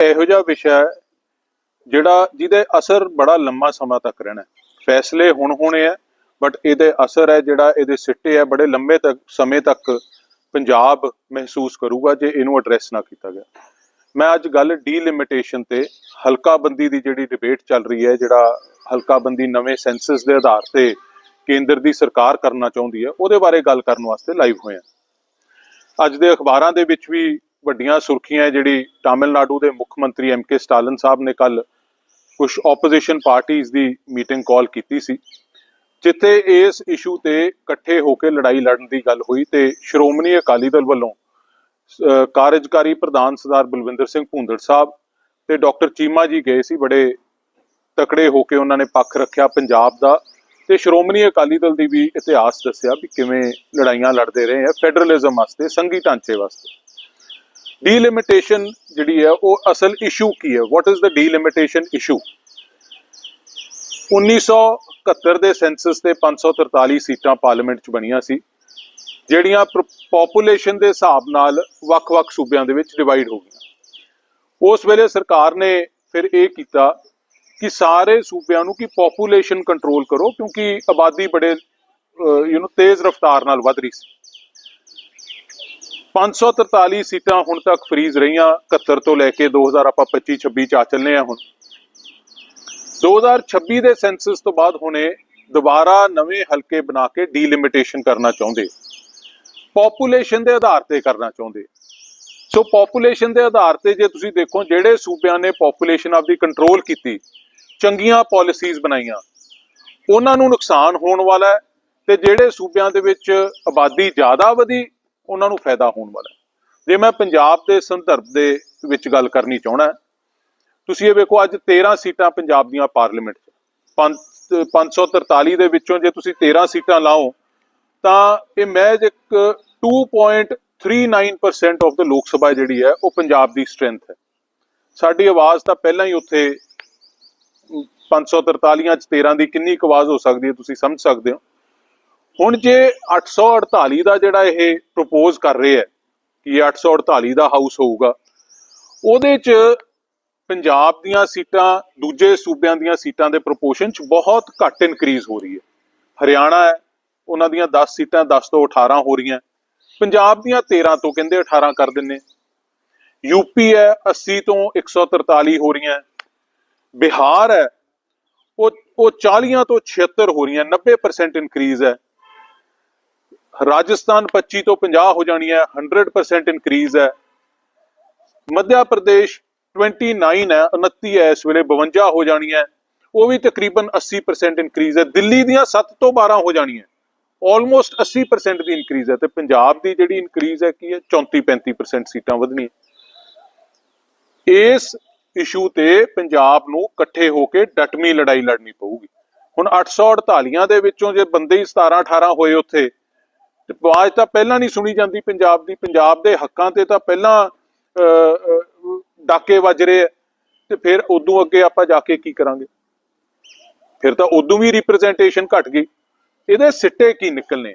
ਇਹੋ ਜਿਹਾ ਵਿਸ਼ਾ ਹੈ ਜਿਹੜਾ ਜਿਹਦੇ ਅਸਰ ਬੜਾ ਲੰਮਾ ਸਮਾਂ ਤੱਕ ਰਹਿਣਾ ਫੈਸਲੇ ਹੁਣ ਹੋਣੇ ਆ ਬਟ ਇਹਦੇ ਅਸਰ ਹੈ ਜਿਹੜਾ ਇਹਦੇ ਸਿੱਟੇ ਹੈ ਬੜੇ ਲੰਮੇ ਤੱਕ, ਸਮੇਂ ਤੱਕ ਪੰਜਾਬ ਮਹਿਸੂਸ ਕਰੂਗਾ ਜੇ ਇਹਨੂੰ ਐਡਰੈਸ ਨਾ ਕੀਤਾ ਗਿਆ। ਮੈਂ ਅੱਜ ਗੱਲ ਡੀਲਿਮਿਟੇਸ਼ਨ ਤੇ ਹਲਕਾ ਬੰਦੀ ਦੀ ਜਿਹੜੀ ਡਿਬੇਟ ਚੱਲ ਰਹੀ ਹੈ, ਜਿਹੜਾ ਹਲਕਾ ਬੰਦੀ ਨਵੇਂ ਸੈਂਸਸ ਦੇ ਆਧਾਰ ਤੇ ਕੇਂਦਰ ਦੀ ਸਰਕਾਰ ਕਰਨਾ ਚਾਹੁੰਦੀ ਹੈ, ਉਹਦੇ ਬਾਰੇ ਗੱਲ ਕਰਨ ਵਾਸਤੇ ਲਾਈਵ ਹੋਇਆ ਅੱਜ ਦੇ ਅਖਬਾਰਾਂ ਦੇ ਵਿੱਚ ਵੀ ਵੱਡੀਆਂ ਸੁਰਖੀਆਂ ਜਿਹੜੀ ਤਾਮਿਲਨਾਡੂ ਦੇ ਮੁੱਖ ਮੰਤਰੀ ਐਮ ਕੇ ਸਟਾਲਿਨ ਸਾਹਿਬ ਨੇ ਕੱਲ ਕੁਝ ਆਪੋਜੀਸ਼ਨ ਪਾਰਟੀਆਂ ਦੀ ਮੀਟਿੰਗ ਕਾਲ ਕੀਤੀ ਸੀ, ਜਿੱਥੇ ਇਸ ਇਸ਼ੂ ਤੇ ਇਕੱਠੇ ਹੋ ਕੇ ਲੜਾਈ ਲੜਨ ਦੀ ਗੱਲ ਹੋਈ ਤੇ ਸ਼੍ਰੋਮਣੀ ਅਕਾਲੀ ਦਲ ਵੱਲੋਂ ਕਾਰਜਕਾਰੀ ਪ੍ਰਧਾਨ ਸਰਦਾਰ ਬਲਵਿੰਦਰ ਸਿੰਘ ਭੂੰਦੜ ਸਾਹਿਬ ਤੇ ਡਾਕਟਰ ਚੀਮਾ ਜੀ ਗਏ ਸੀ, ਬੜੇ ਤਕੜੇ ਹੋ ਕੇ ਉਹਨਾਂ ਨੇ ਪੱਖ ਰੱਖਿਆ ਪੰਜਾਬ ਦਾ ਤੇ ਸ਼੍ਰੋਮਣੀ ਅਕਾਲੀ ਦਲ ਦੀ ਵੀ ਇਤਿਹਾਸ ਦੱਸਿਆ ਵੀ ਕਿਵੇਂ ਲੜਾਈਆਂ ਲੜਦੇ ਰਹੇ ਆ ਫੈਡਰਲਿਜ਼ਮ ਵਾਸਤੇ, ਸੰਘੀ ਢਾਂਚੇ ਵਾਸਤੇ। ਡੀਲਿਮਿਟੇਸ਼ਨ ਜਿਹੜੀ ਹੈ ਉਹ ਅਸਲ ਇਸ਼ੂ ਕੀ ਹੈ? What is the delimitation issue 1971 ਦੇ ਸੈਂਸਸ ਤੇ 543 ਸੀਟਾਂ ਪਾਰਲੀਮੈਂਟ 'ਚ ਬਣੀਆਂ ਸੀ, ਜਿਹੜੀਆਂ ਪੋਪੂਲੇਸ਼ਨ ਦੇ ਹਿਸਾਬ ਨਾਲ ਵੱਖ-ਵੱਖ ਸੂਬਿਆਂ ਦੇ ਵਿੱਚ ਡਿਵਾਈਡ ਹੋ ਗਈਆਂ। ਉਸ ਵੇਲੇ ਸਰਕਾਰ ਨੇ ਫਿਰ ਇਹ ਕੀਤਾ ਕਿ ਸਾਰੇ ਸੂਬਿਆਂ ਨੂੰ ਕਿ ਪੋਪੂਲੇਸ਼ਨ ਕੰਟਰੋਲ ਕਰੋ, ਕਿਉਂਕਿ ਆਬਾਦੀ ਬੜੇ ਯੂ نو ਤੇਜ਼ ਰਫ਼ਤਾਰ ਨਾਲ ਵਧ ਰਹੀ ਸੀ। 543 ਸੀਟਾਂ ਹੁਣ ਤੱਕ ਫਰੀਜ਼ ਰਹੀਆਂ। 71 ਤੋਂ ਲੈ ਕੇ 2000 ਆਪਾਂ 25 26 ਚ ਆ ਚੱਲੇ ਆ ਹੁਣ। 2026 ਦੇ ਸੈਂਸਸ ਤੋਂ ਬਾਅਦ ਹੁਣੇ ਦੁਬਾਰਾ ਨਵੇਂ ਹਲਕੇ ਬਣਾ ਕੇ ਡੀਲਿਮਿਟੇਸ਼ਨ ਕਰਨਾ ਚਾਹੁੰਦੇ। ਪੋਪੂਲੇਸ਼ਨ ਦੇ ਆਧਾਰ ਤੇ ਕਰਨਾ ਚਾਹੁੰਦੇ। ਸੋ ਪੋਪੂਲੇਸ਼ਨ ਦੇ ਆਧਾਰ ਤੇ ਜੇ ਤੁਸੀਂ ਦੇਖੋ, ਜਿਹੜੇ ਸੂਬਿਆਂ ਨੇ ਪੋਪੂਲੇਸ਼ਨ ਆਪਦੀ ਕੰਟਰੋਲ ਕੀਤੀ, ਚੰਗੀਆਂ ਪਾਲਿਸੀਜ਼ ਬਣਾਈਆਂ, ਉਹਨਾਂ ਨੂੰ ਨੁਕਸਾਨ ਹੋਣ ਵਾਲਾ ਹੈ ਤੇ ਜਿਹੜੇ ਸੂਬਿਆਂ ਦੇ ਵਿੱਚ ਆਬਾਦੀ ਜ਼ਿਆਦਾ ਵਧੀ ਉਹਨਾਂ ਨੂੰ ਫਾਇਦਾ ਹੋਣ ਵਾਲਾ ਜੇ ਮੈਂ ਪੰਜਾਬ ਦੇ ਸੰਦਰਭ ਦੇ ਵਿੱਚ ਗੱਲ ਕਰਨੀ ਚਾਹਣਾ ਤੁਸੀਂ ਇਹ ਵੇਖੋ, ਅੱਜ 13 ਸੀਟਾਂ ਪੰਜਾਬ ਦੀਆਂ ਪਾਰਲੀਮੈਂਟ 'ਚ ਪੰਜ- 543 ਦੇ ਵਿੱਚੋਂ ਜੇ ਤੁਸੀਂ 13 ਸੀਟਾਂ ਲਾਓ, ਤਾਂ ਇਹ ਮਹਿਜ ਇੱਕ 2.39% ਆਫ ਦਾ ਲੋਕ ਸਭਾ ਜਿਹੜੀ ਹੈ, ਉਹ ਪੰਜਾਬ ਦੀ ਸਟਰੈਂਥ ਹੈ। ਸਾਡੀ ਆਵਾਜ਼ ਤਾਂ ਪਹਿਲਾਂ ਹੀ ਉੱਥੇ 543 ਚ 13 ਦੀ ਕਿੰਨੀ ਕੁ ਆਵਾਜ਼ ਹੋ ਸਕਦੀ ਹੈ, ਤੁਸੀਂ ਸਮਝ ਸਕਦੇ ਹੋ। ਹੁਣ ਜੇ 848 ਦਾ ਜਿਹੜਾ ਇਹ ਪ੍ਰਪੋਜ਼ ਕਰ ਰਹੇ ਹੈ ਕਿ ਇਹ 848 ਦਾ ਹਾਊਸ ਹੋਊਗਾ, ਉਹਦੇ ਚ ਪੰਜਾਬ ਦੀਆਂ ਸੀਟਾਂ, ਦੂਜੇ ਸੂਬਿਆਂ ਦੀਆਂ ਸੀਟਾਂ ਦੇ ਪ੍ਰੋਪੋਰਸ਼ਨ ਚ ਬਹੁਤ ਘੱਟ ਇਨਕਰੀਜ਼ ਹੋ ਰਹੀ ਹੈ। ਹਰਿਆਣਾ ਹੈ, ਉਹਨਾਂ ਦੀਆਂ 10 ਸੀਟਾਂ 10 ਤੋਂ 18 ਹੋ ਰਹੀਆਂ। ਪੰਜਾਬ ਦੀਆਂ 13 ਤੋਂ ਕਹਿੰਦੇ 18 ਕਰ ਦਿੰਨੇ। ਯੂਪੀ ਹੈ 80 ਤੋਂ 143 ਹੋ ਰਹੀਆਂ। ਬਿਹਾਰ ਹੈ, ਉਹ ਉਹ 40 ਤੋਂ 76 ਹੋ ਰਹੀਆਂ 90% ਇਨਕਰੀਜ਼ ਹੈ। ਰਾਜਸਥਾਨ 25 ਤੋਂ 50 ਹੋ ਜਾਣੀ ਹੈ 100% ਇਨਕਰੀਜ਼ ਹੈ। ਮੱਧ ਪ੍ਰਦੇਸ਼ 29 ਹੈ 29 ਹੈ, ਇਸ ਵੇਲੇ 52 ਹੋ ਜਾਣੀ ਹੈ। ਉਹ ਵੀ ਤਕਰੀਬਨ 80% ਇਨਕਰੀਜ਼ ਹੈ। ਦਿੱਲੀ ਦੀਆਂ 7 ਤੋਂ 12 ਹੋ ਜਾਣੀਆਂ ਆਲਮੋਸਟ 80% ਦੀ ਇਨਕਰੀਜ਼ ਹੈ ਤੇ ਪੰਜਾਬ ਦੀ ਜਿਹੜੀ ਇਨਕਰੀਜ਼ ਹੈ ਕੀ ਹੈ? 34 35% ਸੀਟਾਂ ਵਧਣੀਆਂ। ਇਸ ਇਸ਼ੂ ਤੇ ਪੰਜਾਬ ਨੂੰ ਇਕੱਠੇ ਹੋ ਕੇ ਡਟਮੀ ਲੜਾਈ ਲੜਨੀ ਪਊਗੀ। ਹੁਣ 848 ਦੇ ਵਿੱਚੋਂ ਜੇ ਬੰਦੇ ਹੀ 17 18 ਹੋਏ ਉੱਥੇ ਆਵਾਜ਼ ਤਾਂ ਪਹਿਲਾਂ ਨਹੀਂ ਸੁਣੀ ਜਾਂਦੀ ਪੰਜਾਬ ਦੀ, ਪੰਜਾਬ ਦੇ ਹੱਕਾਂ ਤੇ ਤਾਂ ਪਹਿਲਾਂ ਡਾਕੇ ਵੱਜ ਰਹੇ ਤੇ ਫਿਰ ਉਦੋਂ ਅੱਗੇ ਆਪਾਂ ਜਾ ਕੇ ਕੀ ਕਰਾਂਗੇ? ਫਿਰ ਤਾਂ ਉਦੋਂ ਵੀ ਰਿਪਰੈਜ਼ੈਂਟੇਸ਼ਨ ਘਟ ਗਈ। ਇਹਦੇ ਸਿੱਟੇ ਕੀ ਨਿਕਲਨੇ?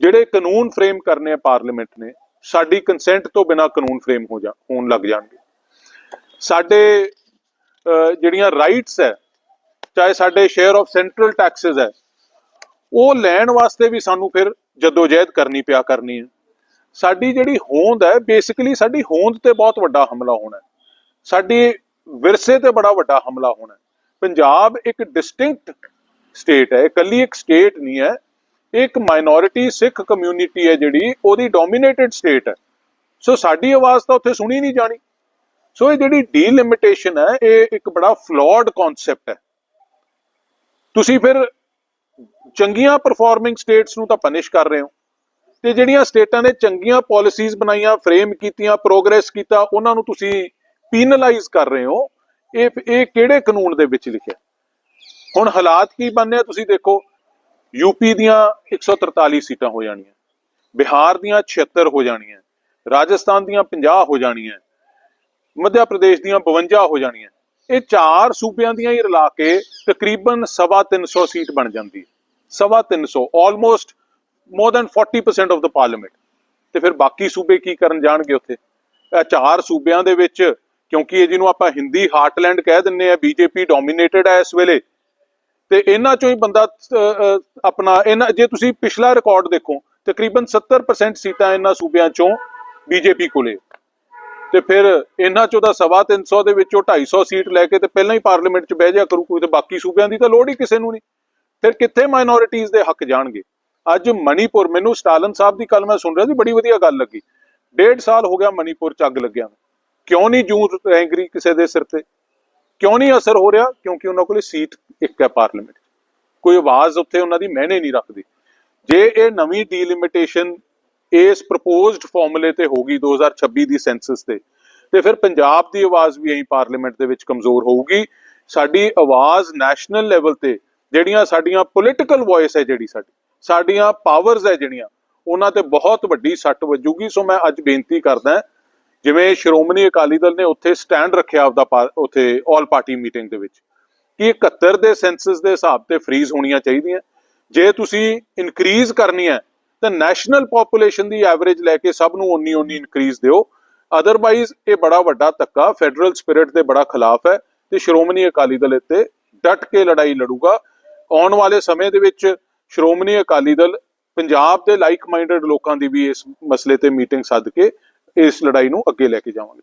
ਜਿਹੜੇ ਕਾਨੂੰਨ ਫਰੇਮ ਕਰਨੇ ਆ ਪਾਰਲੀਮੈਂਟ ਨੇ, ਸਾਡੀ ਕੰਸੈਂਟ ਤੋਂ ਬਿਨਾ ਕਾਨੂੰਨ ਫਰੇਮ ਹੋ ਜਾ, ਹੋਣ ਲੱਗ ਜਾਣਗੇ। ਸਾਡੇ ਜਿਹੜੀਆਂ ਰਾਈਟਸ ਹੈ, ਚਾਹੇ ਸਾਡੇ ਸ਼ੇਅਰ ਆਫ ਸੈਂਟਰਲ ਟੈਕਸਸ ਹੈ ਉਹ ਲੈਣ ਵਾਸਤੇ ਵੀ ਸਾਨੂੰ ਫਿਰ ਜਦੋਜਹਿਦ ਕਰਨੀ ਪਿਆ ਕਰਨੀ ਹੈ। ਸਾਡੀ ਜਿਹੜੀ ਹੋਂਦ ਹੈ ਬੇਸਿਕਲੀ ਸਾਡੀ ਹੋਂਦ ਤੇ ਬਹੁਤ ਵੱਡਾ ਹਮਲਾ ਹੋਣਾ ਹੈ। ਸਾਡੀ ਵਿਰਸੇ ਤੇ ਬੜਾ ਵੱਡਾ ਹਮਲਾ ਹੋਣਾ ਹੈ। ਪੰਜਾਬ ਇੱਕ ਡਿਸਟਿੰਕਟ ਸਟੇਟ ਹੈ, ਇਕੱਲੀ ਇੱਕ ਸਟੇਟ ਨਹੀਂ ਹੈ। ਇੱਕ ਮਾਈਨੋਰਿਟੀ ਸਿੱਖ ਕਮਿਊਨਿਟੀ ਹੈ ਜਿਹੜੀ, ਉਹਦੀ ਡੋਮੀਨੇਟਡ ਸਟੇਟ ਹੈ। ਸੋ ਸਾਡੀ ਆਵਾਜ਼ ਤਾਂ ਉੱਥੇ ਸੁਣੀ ਨਹੀਂ ਜਾਣੀ। ਸੋ ਇਹ ਜਿਹੜੀ ਡੀਲਿਮਿਟੇਸ਼ਨ ਹੈ, ਇਹ ਇੱਕ ਬੜਾ ਫਲॉड ਕਨਸੈਪਟ ਹੈ। ਤੁਸੀਂ ਫਿਰ ਚੰਗੀਆਂ ਪਰਫਾਰਮਿੰਗ ਸਟੇਟਸ ਨੂੰ ਤਾਂ ਪਨਿਸ਼ ਕਰ ਰਹੇ ਹੋ। ਤੇ ਜਿਹੜੀਆਂ ਸਟੇਟਾਂ ਨੇ ਚੰਗੀਆਂ ਪਾਲਿਸੀਜ਼ ਬਣਾਈਆਂ ਫਰੇਮ ਕੀਤੀਆਂ ਪ੍ਰੋਗਰੈਸ ਕੀਤਾ, ਉਹਨਾਂ ਨੂੰ ਤੁਸੀਂ ਪੀਨਲਾਈਜ਼ ਕਰ ਰਹੇ ਹੋ। ਇਹ ਇਹ ਕਿਹੜੇ ਕਾਨੂੰਨ ਦੇ ਵਿੱਚ ਲਿਖਿਆ? ਹੁਣ ਹਾਲਾਤ ਕੀ ਬਣਨੇ ਆ? ਤੁਸੀਂ ਦੇਖੋ ਯੂਪੀ ਦੀਆਂ 143 ਸੀਟਾਂ ਹੋ ਜਾਣੀਆਂ, ਬਿਹਾਰ ਦੀਆਂ 76 ਹੋ ਜਾਣੀਆਂ, ਰਾਜਸਥਾਨ ਦੀਆਂ 50 ਹੋ ਜਾਣੀਆਂ ਮੱਧ ਪ੍ਰਦੇਸ਼ ਦੀਆਂ 52 ਹੋ ਜਾਣੀਆਂ। ਇਹ ਚਾਰ ਸੂਬਿਆਂ ਦੀਆਂ ਹੀ ਰਲਾ ਕੇ ਤਕਰੀਬਨ ਸਵਾ 300 ਸੀਟ ਬਣ ਜਾਂਦੀ ਹੈ। ਸਵਾ 300 almost more than 40% of the parliament ਤੇ ਫਿਰ ਬਾਕੀ ਸੂਬੇ ਕੀ ਕਰਨ ਜਾਣਗੇ ਉੱਥੇ? ਇਹ ਚਾਰ ਸੂਬਿਆਂ ਦੇ ਵਿੱਚ, ਕਿਉਂਕਿ ਇਹ ਜਿਹਨੂੰ ਆਪਾਂ ਹਿੰਦੀ ਹਾਰਟਲੈਂਡ ਕਹਿ ਦਿੰਨੇ ਆ ਬੀਜੇਪੀ ਡੋਮੀਨੇਟਡ ਹੈ ਇਸ ਵੇਲੇ। ਤੇ ਇਹਨਾਂ ਚੋਂ ਹੀ ਬੰਦਾ ਆਪਣਾ, ਇਹਨਾਂ, ਜੇ ਤੁਸੀਂ ਪਿਛਲਾ ਰਿਕਾਰਡ ਦੇਖੋ, ਤਕਰੀਬਨ 70% ਸੀਟਾਂ ਇਹਨਾਂ ਸੂਬਿਆਂ ਚੋਂ ਬੀਜੇਪੀ ਕੋਲੇ। ਤੇ ਫਿਰ ਇਹਨਾਂ ਚੋਂ ਤਾਂ ਸਵਾ 300 ਦੇ ਵਿੱਚੋਂ 250 ਸੀਟ ਲੈ ਕੇ ਤੇ ਪਹਿਲਾਂ ਹੀ ਪਾਰਲੀਮੈਂਟ 'ਚ ਬਹਿ ਜਾ ਕਰੂ, ਕੋਈ ਤੇ ਬਾਕੀ ਸੂਬਿਆਂ ਦੀ ਤਾਂ ਲੋੜ ਹੀ ਕਿਸੇ ਨੂੰ ਨਹੀਂ। ਫਿਰ ਕਿੱਥੇ ਮਾਈਨੋਰਿਟੀਜ਼ ਦੇ ਹੱਕ ਜਾਣਗੇ? ਅੱਜ ਮਨੀਪੁਰ, ਮੈਨੂੰ ਸਟਾਲਨ ਸਾਹਿਬ ਦੀ ਕੱਲ ਮੈਂ ਸੁਣ ਰਿਹਾ ਸੀ, ਬੜੀ ਵਧੀਆ ਗੱਲ ਲੱਗੀ। ਡੇਢ ਸਾਲ ਹੋ ਗਿਆ ਮਣੀਪੁਰ ਚ ਅੱਗ ਲੱਗਿਆ ਨੂੰ। ਕਿਉਂ ਨਹੀਂ ਜੂੰ ਰੈਂਗਰੀ ਕਿਸੇ ਦੇ ਸਿਰ ਤੇ? ਕਿਉਂ ਨਹੀਂ ਅਸਰ ਹੋ ਰਿਹਾ? ਕਿਉਂਕਿ ਉਹਨਾਂ ਕੋਲੇ ਸੀਟ ਇੱਕ ਹੈ ਪਾਰਲੀਮੈਂਟ ਕੋਈ ਆਵਾਜ਼ ਉੱਥੇ ਉਹਨਾਂ ਦੀ ਮਹਿਨੇ ਨਹੀਂ ਰੱਖਦੀ। ਜੇ ਇਹ ਨਵੀਂ ਡੀਲਿਮਿਟੇਸ਼ਨ ਇਸ ਪ੍ਰਪੋਜ਼ਡ ਫਾਰਮੂਲੇ ਤੇ ਹੋਗੀ 2026 ਦੀ ਸੈਂਸਸ ਤੇ। ਤੇ ਫਿਰ ਪੰਜਾਬ ਦੀ ਆਵਾਜ਼ ਵੀ ਇਹੀ ਪਾਰਲੀਮੈਂਟ ਦੇ ਵਿੱਚ ਕਮਜ਼ੋਰ ਹੋਊਗੀ। ਸਾਡੀ ਆਵਾਜ਼ ਨੈਸ਼ਨਲ ਲੈਵਲ ਤੇ ਜਿਹੜੀਆਂ ਸਾਡੀਆਂ ਪੋਲਿਟੀਕਲ ਵੌਇਸ ਹੈ ਜਿਹੜੀ ਸਾਡੀ, ਸਾਡੀਆਂ ਪਾਵਰਸ ਹੈ ਜਿਹੜੀਆਂ, ਉਹਨਾਂ ਤੇ ਬਹੁਤ ਵੱਡੀ ਸੱਟ ਵੱਜੂਗੀ। ਸੋ ਮੈਂ ਅੱਜ ਬੇਨਤੀ ਕਰਦਾ ਜਿਵੇਂ ਸ਼੍ਰੋਮਣੀ ਅਕਾਲੀ ਦਲ ਨੇ ਉੱਥੇ ਸਟੈਂਡ ਰੱਖਿਆ ਆਪਦਾ ਪਾ- ਉੱਥੇ ਆਲ ਪਾਰਟੀ ਮੀਟਿੰਗ ਦੇ ਵਿੱਚ, ਕਿ 71 ਦੇ ਸੈਂਸਸ ਦੇ ਹਿਸਾਬ ਤੇ ਫ੍ਰੀਜ਼ ਹੋਣੀਆਂ ਚਾਹੀਦੀਆਂ। ਜੇ ਤੁਸੀਂ ਇਨਕਰੀਜ਼ ਕਰਨੀ ਹੈ ਤਾਂ ਨੈਸ਼ਨਲ ਪੋਪੂਲੇਸ਼ਨ ਦੀ ਐਵਰੇਜ ਲੈ ਕੇ ਸਭ ਨੂੰ ਉਨੀ ਉਨੀ ਇਨਕਰੀਜ਼ ਦਿਓ। ਅਦਰਵਾਈਜ਼ ਇਹ ਬੜਾ ਵੱਡਾ ਧੱਕਾ ਫੈਡਰਲ ਸਪਿਰਿਟ ਦੇ ਬੜਾ ਖਿਲਾਫ ਹੈ ਤੇ ਸ਼੍ਰੋਮਣੀ ਅਕਾਲੀ ਦਲ ਇੱਥੇ ਡਟ ਕੇ ਲੜਾਈ ਲੜੂਗਾ। ਆਉਣ ਵਾਲੇ ਸਮੇਂ ਦੇ ਵਿੱਚ ਸ਼੍ਰੋਮਣੀ ਅਕਾਲੀ ਦਲ ਪੰਜਾਬ ਦੇ ਲਾਈਕ ਮਾਈਂਡਡ ਲੋਕਾਂ ਦੀ ਵੀ ਇਸ ਮਸਲੇ ਤੇ ਮੀਟਿੰਗ ਸੱਦ ਕੇ ਇਸ ਲੜਾਈ ਨੂੰ ਅੱਗੇ ਲੈ ਕੇ ਜਾਵਾਂਗੇ।